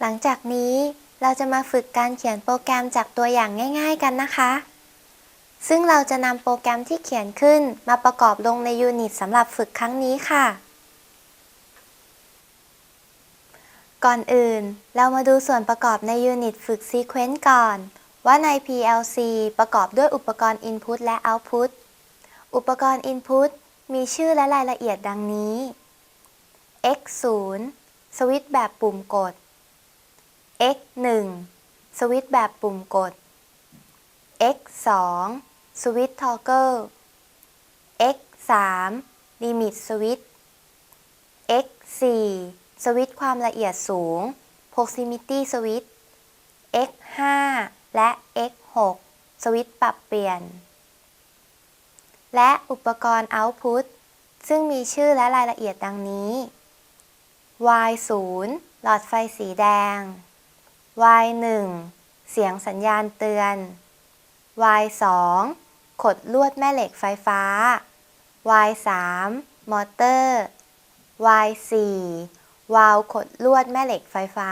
หลังจากนี้เราจะมาฝึกการเขียนโปรแกรมจากตัวอย่างง่าย ๆ กันนะคะ ซึ่งเราจะนำโปรแกรมที่เขียนขึ้นมาประกอบลงในยูนิตสำหรับฝึกครั้งนี้ค่ะ ก่อนอื่นเรามาดูส่วนประกอบในยูนิตฝึก Sequence ก่อน ว่าใน PLC ประกอบด้วยอุปกรณ์ Input และ Output อุปกรณ์ Input มีชื่อและรายละเอียดดังนี้ X0 สวิตช์แบบปุ่มกด X1 สวิตช์แบบปุ่มกด X2 สวิตช์ทอเกิล X3 ลิมิตสวิตช์ X4 สวิตช์ความละเอียดสูง proximity switch X5 และ X6 สวิตช์ปรับเปลี่ยน และอุปกรณ์ output ซึ่งมีชื่อและรายละเอียดดังนี้ Y0 หลอดไฟสีแดง Y1 เสียงสัญญาณเตือน Y2 ขดลวดแม่เหล็กไฟฟ้า Y3 มอเตอร์ Y4 วาล์วขดลวดแม่เหล็กไฟฟ้า